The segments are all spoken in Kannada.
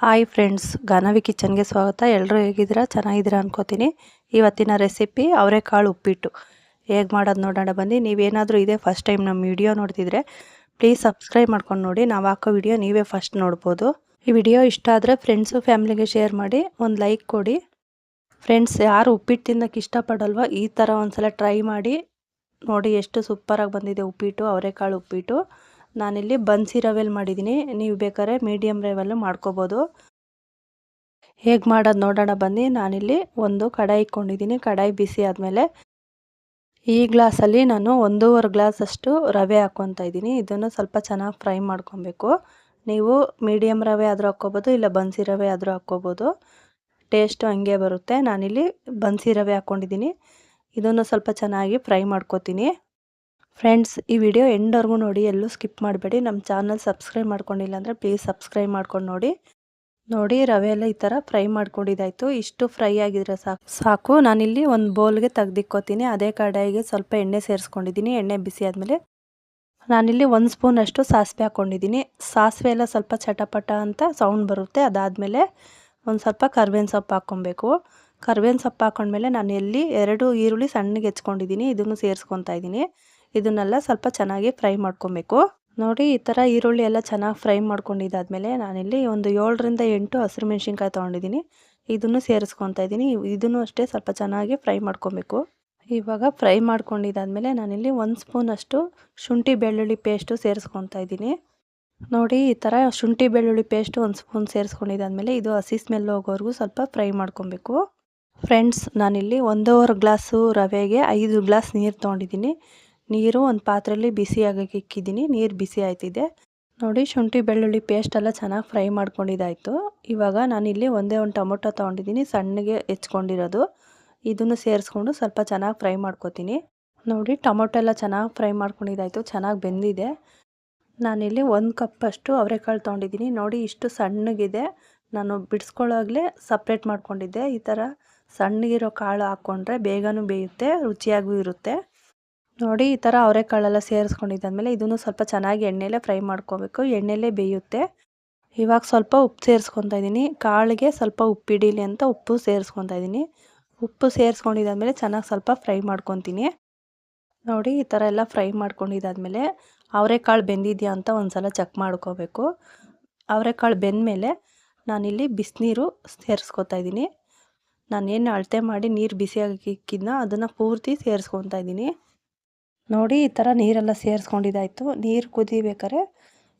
ಹಾಯ್ ಫ್ರೆಂಡ್ಸ್ ಗಾನವಿ ಕಿಚನ್ಗೆ ಸ್ವಾಗತ. ಎಲ್ಲರೂ ಹೇಗಿದ್ದೀರಾ? ಚೆನ್ನಾಗಿದ್ದೀರಾ ಅನ್ಕೋತೀನಿ. ಇವತ್ತಿನ ರೆಸಿಪಿ ಅವರೆಕಾಳು ಉಪ್ಪಿಟ್ಟು. ಹೇಗೆ ಮಾಡೋದು ನೋಡೋಣ ಬನ್ನಿ. ನೀವೇನಾದರೂ ಇದೇ ಫಸ್ಟ್ ಟೈಮ್ ನಮ್ಮ ವಿಡಿಯೋ ನೋಡ್ತಿದ್ರೆ ಪ್ಲೀಸ್ ಸಬ್ಸ್ಕ್ರೈಬ್ ಮಾಡ್ಕೊಂಡು ನೋಡಿ. ನಾವು ಹಾಕೋ ವಿಡಿಯೋ ನೀವೇ ಫಸ್ಟ್ ನೋಡ್ಬೋದು. ಈ ವಿಡಿಯೋ ಇಷ್ಟ ಆದರೆ ಫ್ರೆಂಡ್ಸು ಫ್ಯಾಮ್ಲಿಗೆ ಶೇರ್ ಮಾಡಿ, ಒಂದು ಲೈಕ್ ಕೊಡಿ. ಫ್ರೆಂಡ್ಸ್ ಯಾರು ಉಪ್ಪಿಟ್ಟು ತಿನ್ನೋಕ್ಕೆ ಇಷ್ಟಪಡಲ್ವ ಈ ಥರ ಒಂದು ಸಲ ಟ್ರೈ ಮಾಡಿ. ನೋಡಿ ಎಷ್ಟು ಸೂಪರಾಗಿ ಬಂದಿದೆ ಉಪ್ಪಿಟ್ಟು, ಅವರೆಕಾಳು ಉಪ್ಪಿಟ್ಟು. ನಾನಿಲ್ಲಿ ಬನ್ಸಿ ರವೆಲ್ಲಿ ಮಾಡಿದ್ದೀನಿ. ನೀವು ಬೇಕಾದ್ರೆ ಮೀಡಿಯಮ್ ರವೆಲ್ಲೂ ಮಾಡ್ಕೋಬೋದು. ಹೇಗೆ ಮಾಡೋದು ನೋಡೋಣ ಬನ್ನಿ. ನಾನಿಲ್ಲಿ ಒಂದು ಕಡಾಯಿ ಇಟ್ಕೊಂಡಿದ್ದೀನಿ. ಕಡಾಯಿ ಬಿಸಿ ಆದಮೇಲೆ ಈ ಗ್ಲಾಸಲ್ಲಿ ನಾನು ಒಂದೂವರೆ ಗ್ಲಾಸಷ್ಟು ರವೆ ಹಾಕ್ಕೊತಾ ಇದ್ದೀನಿ. ಇದನ್ನು ಸ್ವಲ್ಪ ಚೆನ್ನಾಗಿ ಫ್ರೈ ಮಾಡ್ಕೊಬೇಕು. ನೀವು ಮೀಡಿಯಮ್ ರವೆ ಆದರೂ ಹಾಕ್ಕೋಬೋದು, ಇಲ್ಲ ಬನ್ಸಿ ರವೆ ಆದರೂ ಹಾಕ್ಕೋಬೋದು. ಟೇಸ್ಟು ಹಂಗೆ ಬರುತ್ತೆ. ನಾನಿಲ್ಲಿ ಬನ್ಸಿ ರವೆ ಹಾಕ್ಕೊಂಡಿದ್ದೀನಿ. ಇದನ್ನು ಸ್ವಲ್ಪ ಚೆನ್ನಾಗಿ ಫ್ರೈ ಮಾಡ್ಕೋತೀನಿ. ಫ್ರೆಂಡ್ಸ್ ಈ ವಿಡಿಯೋ ಎಂಡ್ವರೆಗೂ ನೋಡಿ, ಎಲ್ಲೂ ಸ್ಕಿಪ್ ಮಾಡಬೇಡಿ. ನಮ್ಮ ಚಾನಲ್ ಸಬ್ಸ್ಕ್ರೈಬ್ ಮಾಡ್ಕೊಂಡಿಲ್ಲ ಅಂದರೆ ಪ್ಲೀಸ್ ಸಬ್ಸ್ಕ್ರೈಬ್ ಮಾಡ್ಕೊಂಡು ನೋಡಿ. ನೋಡಿ, ರವೆ ಎಲ್ಲ ಈ ಥರ ಫ್ರೈ ಮಾಡ್ಕೊಂಡಿದ್ದಾಯಿತು. ಇಷ್ಟು ಫ್ರೈ ಆಗಿದ್ರೆ ಸಾಕು. ಸಾಕು, ನಾನಿಲ್ಲಿ ಒಂದು ಬೌಲ್ಗೆ ತೆಗ್ದಿಕ್ಕೋತೀನಿ. ಅದೇ ಕಡಾಯಿಗೆ ಸ್ವಲ್ಪ ಎಣ್ಣೆ ಸೇರಿಸ್ಕೊಂಡಿದ್ದೀನಿ. ಎಣ್ಣೆ ಬಿಸಿ ಆದಮೇಲೆ ನಾನಿಲ್ಲಿ ಒಂದು ಸ್ಪೂನಷ್ಟು ಸಾಸಿವೆ ಹಾಕ್ಕೊಂಡಿದ್ದೀನಿ ಸಾಸಿವೆ ಎಲ್ಲ ಸ್ವಲ್ಪ ಚಟಪಟ ಅಂತ ಸೌಂಡ್ ಬರುತ್ತೆ. ಅದಾದಮೇಲೆ ಒಂದು ಸ್ವಲ್ಪ ಕರ್ಬೇವಿನ ಸೊಪ್ಪು ಹಾಕ್ಕೊಬೇಕು. ಕರ್ಬೇವಿನ ಸೊಪ್ಪು ಹಾಕೊಂಡ್ಮೇಲೆ ನಾನು ಎಲ್ಲಿ ಎರಡು ಈರುಳ್ಳಿ ಸಣ್ಣಗೆ ಹೆಚ್ಕೊಂಡಿದ್ದೀನಿ. ಇದನ್ನು ಸೇರಿಸ್ಕೊತಾ ಇದ್ದೀನಿ. ಇದನ್ನೆಲ್ಲ ಸ್ವಲ್ಪ ಚೆನ್ನಾಗಿ ಫ್ರೈ ಮಾಡ್ಕೊಬೇಕು. ನೋಡಿ, ಈ ಥರ ಈರುಳ್ಳಿ ಎಲ್ಲ ಚೆನ್ನಾಗಿ ಫ್ರೈ ಮಾಡ್ಕೊಂಡಿದ್ದಾದಮೇಲೆ ನಾನಿಲ್ಲಿ ಒಂದು ಏಳರಿಂದ ಎಂಟು ಹಸಿರು ಮೆಣಸಿನ್ಕಾಯಿ ತೊಗೊಂಡಿದ್ದೀನಿ. ಇದನ್ನು ಸೇರಿಸ್ಕೊತಾ ಇದ್ದೀನಿ. ಇದನ್ನು ಅಷ್ಟೇ ಸ್ವಲ್ಪ ಚೆನ್ನಾಗಿ ಫ್ರೈ ಮಾಡ್ಕೊಬೇಕು. ಇವಾಗ ಫ್ರೈ ಮಾಡ್ಕೊಂಡಿದ್ದಾದಮೇಲೆ ನಾನಿಲ್ಲಿ ಒಂದು ಸ್ಪೂನಷ್ಟು ಶುಂಠಿ ಬೆಳ್ಳುಳ್ಳಿ ಪೇಸ್ಟು ಸೇರಿಸ್ಕೊತಾ ಇದ್ದೀನಿ. ನೋಡಿ, ಈ ಥರ ಶುಂಠಿ ಬೆಳ್ಳುಳ್ಳಿ ಪೇಸ್ಟು ಒಂದು ಸ್ಪೂನ್ ಸೇರಿಸ್ಕೊಂಡಿದ್ದಾದಮೇಲೆ ಇದು ಹಸಿ ಸ್ಮೆಲ್ ಹೋಗೋವರೆಗೂ ಸ್ವಲ್ಪ ಫ್ರೈ ಮಾಡ್ಕೊಬೇಕು. ಫ್ರೆಂಡ್ಸ್, ನಾನಿಲ್ಲಿ ಒಂದೂವರೆ ಗ್ಲಾಸು ರವೆಗೆ ಐದು ಗ್ಲಾಸ್ ನೀರು ತೊಗೊಂಡಿದ್ದೀನಿ. ನೀರು ಒಂದು ಪಾತ್ರೆಯಲ್ಲಿ ಬಿಸಿ ಇಕ್ಕಿದ್ದೀನಿ, ನೀರು ಬಿಸಿ ಆಯ್ತಿದೆ. ನೋಡಿ, ಶುಂಠಿ, ಬೆಳ್ಳುಳ್ಳಿ ಪೇಸ್ಟ್ ಎಲ್ಲ ಚೆನ್ನಾಗಿ ಫ್ರೈ ಮಾಡ್ಕೊಂಡಿದ್ದಾಯಿತು. ಇವಾಗ ನಾನಿಲ್ಲಿ ಒಂದೇ ಒಂದು ಟೊಮೊಟೊ ತೊಗೊಂಡಿದ್ದೀನಿ, ಸಣ್ಣಗೆ ಹೆಚ್ಕೊಂಡಿರೋದು. ಇದನ್ನು ಸೇರಿಸ್ಕೊಂಡು ಸ್ವಲ್ಪ ಚೆನ್ನಾಗಿ ಫ್ರೈ ಮಾಡ್ಕೊತೀನಿ. ನೋಡಿ, ಟೊಮೊಟೊ ಎಲ್ಲ ಚೆನ್ನಾಗಿ ಫ್ರೈ ಮಾಡ್ಕೊಂಡಿದ್ದಾಯಿತು, ಚೆನ್ನಾಗಿ ಬೆಂದಿದೆ. ನಾನಿಲ್ಲಿ ಒಂದು ಕಪ್ಪಷ್ಟು ಅವರೆಕಾಳು ತೊಗೊಂಡಿದ್ದೀನಿ. ನೋಡಿ, ಇಷ್ಟು ಸಣ್ಣಗಿದೆ. ನಾನು ಬಿಡಿಸ್ಕೊಳ್ಳೋಗ್ಲೇ ಸಪ್ರೇಟ್ ಮಾಡ್ಕೊಂಡಿದ್ದೆ. ಈ ಥರ ಸಣ್ಣಗಿರೋ ಕಾಳು ಹಾಕ್ಕೊಂಡ್ರೆ ಬೇಗನೂ ಬೇಯುತ್ತೆ, ರುಚಿಯಾಗೂ ಇರುತ್ತೆ. ನೋಡಿ, ಈ ಥರ ಅವರೆಕಾಳೆಲ್ಲ ಸೇರಿಸ್ಕೊಂಡಿದ್ದಾದ್ಮೇಲೆ ಇದನ್ನು ಸ್ವಲ್ಪ ಚೆನ್ನಾಗಿ ಎಣ್ಣೆಲೇ ಫ್ರೈ ಮಾಡ್ಕೋಬೇಕು. ಎಣ್ಣೆಲೇ ಬೇಯುತ್ತೆ. ಇವಾಗ ಸ್ವಲ್ಪ ಉಪ್ಪು ಸೇರಿಸ್ಕೊತಾ ಇದ್ದೀನಿ. ಕಾಳಿಗೆ ಸ್ವಲ್ಪ ಉಪ್ಪಿಡೀಲಿ ಅಂತ ಉಪ್ಪು ಸೇರಿಸ್ಕೊತಾ ಇದ್ದೀನಿ. ಉಪ್ಪು ಸೇರಿಸ್ಕೊಂಡಿದ್ದಾದ್ಮೇಲೆ ಚೆನ್ನಾಗಿ ಸ್ವಲ್ಪ ಫ್ರೈ ಮಾಡ್ಕೊತೀನಿ. ನೋಡಿ, ಈ ಥರ ಎಲ್ಲ ಫ್ರೈ ಮಾಡ್ಕೊಂಡಿದ್ದಾದ್ಮೇಲೆ ಅವರೆಕಾಳು ಬೆಂದಿದೆಯಾ ಅಂತ ಒಂದು ಸಲ ಚೆಕ್ ಮಾಡ್ಕೋಬೇಕು. ಅವರೆಕಾಳು ಬೆಂದಮೇಲೆ ನಾನಿಲ್ಲಿ ಬಿಸಿನೀರು ಸೇರಿಸ್ಕೊತಾ ಇದ್ದೀನಿ. ನಾನೇನು ಅಳತೆ ಮಾಡಿ ನೀರು ಬಿಸಿಯಾಗಿಕ್ಕಿದ್ನ ಅದನ್ನು ಪೂರ್ತಿ ಸೇರಿಸ್ಕೊತಾ ಇದ್ದೀನಿ. ನೋಡಿ ಈ ಥರ ನೀರೆಲ್ಲ ಸೇರಿಸ್ಕೊಂಡಿದ್ದಾಯಿತು. ನೀರು ಕುದಿಬೇಕಾರೆ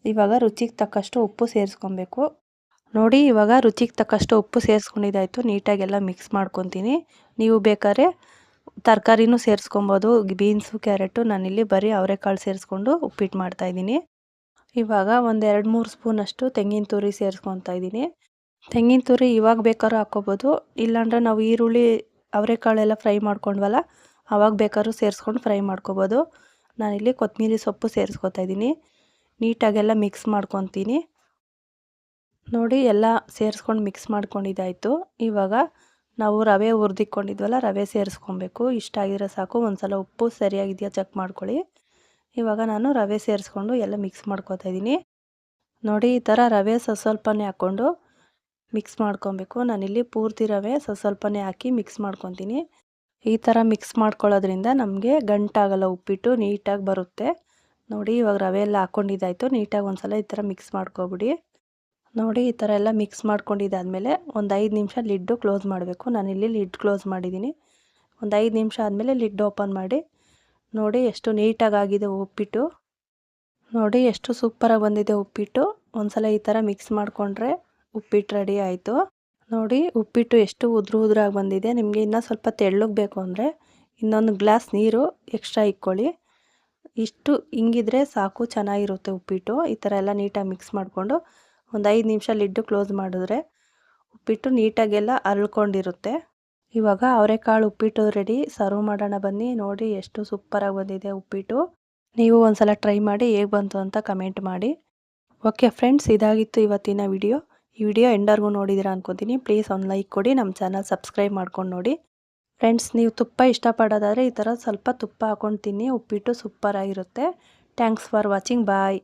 ಇವಾಗ ರುಚಿಗೆ ತಕ್ಕಷ್ಟು ಉಪ್ಪು ಸೇರಿಸ್ಕೊಬೇಕು. ನೋಡಿ ಇವಾಗ ರುಚಿಗೆ ತಕ್ಕಷ್ಟು ಉಪ್ಪು ಸೇರಿಸ್ಕೊಂಡಿದ್ದಾಯಿತು. ನೀಟಾಗೆಲ್ಲ ಮಿಕ್ಸ್ ಮಾಡ್ಕೊತೀನಿ. ನೀವು ಬೇಕಾದ್ರೆ ತರಕಾರಿನೂ ಸೇರಿಸ್ಕೊಬೋದು, ಬೀನ್ಸು, ಕ್ಯಾರೆಟು. ನಾನಿಲ್ಲಿ ಬರೀ ಅವರೆಕಾಳು ಸೇರಿಸ್ಕೊಂಡು ಉಪ್ಪಿಟ್ಟು ಮಾಡ್ತಾಯಿದ್ದೀನಿ ಇವಾಗ ಒಂದು ಎರಡು ಮೂರು ಸ್ಪೂನಷ್ಟು ತೆಂಗಿನ ತುರಿ ಸೇರಿಸ್ಕೊತಾ ಇದ್ದೀನಿ. ತೆಂಗಿನ ತುರಿ ಇವಾಗ ಬೇಕಾದ್ರೂ ಹಾಕ್ಕೋಬೋದು. ಇಲ್ಲಾಂದ್ರೆ ನಾವು ಈರುಳ್ಳಿ, ಅವರೆಕಾಳೆಲ್ಲ ಫ್ರೈ ಮಾಡ್ಕೊಂಡ್ವಲ್ಲ ಆವಾಗ ಬೇಕಾದ್ರೂ ಸೇರಿಸ್ಕೊಂಡು ಫ್ರೈ ಮಾಡ್ಕೋಬೋದು. ನಾನಿಲ್ಲಿ ಕೊತ್ತಂಬರಿ ಸೊಪ್ಪು ಸೇರಿಸ್ಕೊತಾ ಇದ್ದೀನಿ. ನೀಟಾಗೆಲ್ಲ ಮಿಕ್ಸ್ ಮಾಡ್ಕೊತೀನಿ. ನೋಡಿ ಎಲ್ಲ ಸೇರಿಸ್ಕೊಂಡು ಮಿಕ್ಸ್ ಮಾಡ್ಕೊಂಡಿದ್ದಾಯಿತು. ಇವಾಗ ನಾವು ರವೆ ಹುರಿದಿಕ್ಕೊಂಡಿದ್ವಲ್ಲ ರವೆ ಸೇರಿಸ್ಕೊಬೇಕು. ಇಷ್ಟ ಆಗಿದ್ರೆ ಸಾಕು. ಒಂದು ಸಲ ಉಪ್ಪು ಸರಿಯಾಗಿದೆಯಾ ಚೆಕ್ ಮಾಡ್ಕೊಳ್ಳಿ. ಇವಾಗ ನಾನು ರವೆ ಸೇರಿಸ್ಕೊಂಡು ಎಲ್ಲ ಮಿಕ್ಸ್ ಮಾಡ್ಕೊತಾ ಇದ್ದೀನಿ. ನೋಡಿ ಈ ಥರ ರವೆ ಸ್ವಲ್ಪನೇ ಹಾಕ್ಕೊಂಡು ಮಿಕ್ಸ್ ಮಾಡ್ಕೊಬೇಕು. ನಾನಿಲ್ಲಿ ಪೂರ್ತಿ ರವೆ ಸ್ವಲ್ಪನೇ ಹಾಕಿ ಮಿಕ್ಸ್ ಮಾಡ್ಕೊತೀನಿ. ಈ ಥರ ಮಿಕ್ಸ್ ಮಾಡ್ಕೊಳ್ಳೋದ್ರಿಂದ ನಮಗೆ ಗಂಟಾಗಲ್ಲ ಉಪ್ಪಿಟ್ಟು ನೀಟಾಗಿ ಬರುತ್ತೆ. ನೋಡಿ ಇವಾಗ ರವೆ ಎಲ್ಲ ಹಾಕ್ಕೊಂಡಿದ್ದಾಯಿತು ನೀಟಾಗಿ ಒಂದು ಸಲ ಈ ಥರ ಮಿಕ್ಸ್ ಮಾಡ್ಕೊಬಿಡಿ. ನೋಡಿ ಈ ಥರ ಎಲ್ಲ ಮಿಕ್ಸ್ ಮಾಡ್ಕೊಂಡಿದ್ದಾದಮೇಲೆ ಒಂದು ಐದು ನಿಮಿಷ ಲಿಡ್ಡು ಕ್ಲೋಸ್ ಮಾಡಬೇಕು. ನಾನಿಲ್ಲಿ ಲಿಡ್ ಕ್ಲೋಸ್ ಮಾಡಿದ್ದೀನಿ ಒಂದು ಐದು ನಿಮಿಷ ಆದಮೇಲೆ ಲಿಡ್ ಓಪನ್ ಮಾಡಿ. ನೋಡಿ ಎಷ್ಟು ನೀಟಾಗಿ ಆಗಿದೆ ಉಪ್ಪಿಟ್ಟು. ನೋಡಿ ಎಷ್ಟು ಸೂಪರಾಗಿ ಬಂದಿದೆ ಉಪ್ಪಿಟ್ಟು. ಒಂದು ಸಲ ಈ ಥರ ಮಿಕ್ಸ್ ಮಾಡಿಕೊಂಡ್ರೆ ಉಪ್ಪಿಟ್ಟು ರೆಡಿ ಆಯಿತು. ನೋಡಿ, ಉಪ್ಪಿಟ್ಟು ಎಷ್ಟು ಉದುರು ಉದುರಾಗಿ ಬಂದಿದೆ. ನಿಮಗೆ ಇನ್ನೂ ಸ್ವಲ್ಪ ತೆಳ್ಳಗೆ ಬೇಕು ಅಂದರೆ ಇನ್ನೊಂದು ಗ್ಲಾಸ್ ನೀರು ಎಕ್ಸ್ಟ್ರಾ ಇಕ್ಕೊಳ್ಳಿ ಇಷ್ಟು ಹಿಂಗಿದ್ರೆ ಸಾಕು, ಚೆನ್ನಾಗಿರುತ್ತೆ ಉಪ್ಪಿಟ್ಟು. ಈ ಥರ ಎಲ್ಲ ನೀಟಾಗಿ ಮಿಕ್ಸ್ ಮಾಡಿಕೊಂಡು ಒಂದು ಐದು ನಿಮಿಷ ಲಿಡ್ಡು ಕ್ಲೋಸ್ ಮಾಡಿದ್ರೆ ಉಪ್ಪಿಟ್ಟು ನೀಟಾಗೆಲ್ಲ ಅರಳ್ಕೊಂಡಿರುತ್ತೆ ಇವಾಗ ಅವರೆಕಾಳು ಉಪ್ಪಿಟ್ಟು ರೆಡಿ. ಸರ್ವ್ ಮಾಡೋಣ ಬನ್ನಿ. ನೋಡಿ ಎಷ್ಟು ಸೂಪರಾಗಿ ಬಂದಿದೆ ಉಪ್ಪಿಟ್ಟು. ನೀವು ಒಂದು ಸಲ ಟ್ರೈ ಮಾಡಿ ಹೇಗೆ ಬಂತು ಅಂತ ಕಮೆಂಟ್ ಮಾಡಿ. ಓಕೆ ಫ್ರೆಂಡ್ಸ್, ಇದಾಗಿತ್ತು ಇವತ್ತಿನ ವಿಡಿಯೋ. ಈ ವಿಡಿಯೋ ಎಂಡರ್ಗೂ ನೋಡಿದಿರ ಅನ್ಕೋತೀನಿ. ಪ್ಲೀಸ್ ಒಂದು ಲೈಕ್ ಕೊಡಿ, ನಮ್ಮ ಚಾನಲ್ ಸಬ್ಸ್ಕ್ರೈಬ್ ಮಾಡ್ಕೊಂಡು ನೋಡಿ. ಫ್ರೆಂಡ್ಸ್, ನೀವು ತುಪ್ಪ ಇಷ್ಟಪಡೋದಾದರೆ ಈ ಥರ ಸ್ವಲ್ಪ ತುಪ್ಪ ಹಾಕೊಂಡು ತಿನ್ನಿ, ಉಪ್ಪಿಟ್ಟು ಸೂಪರಾಗಿರುತ್ತೆ. Thanks for watching, bye.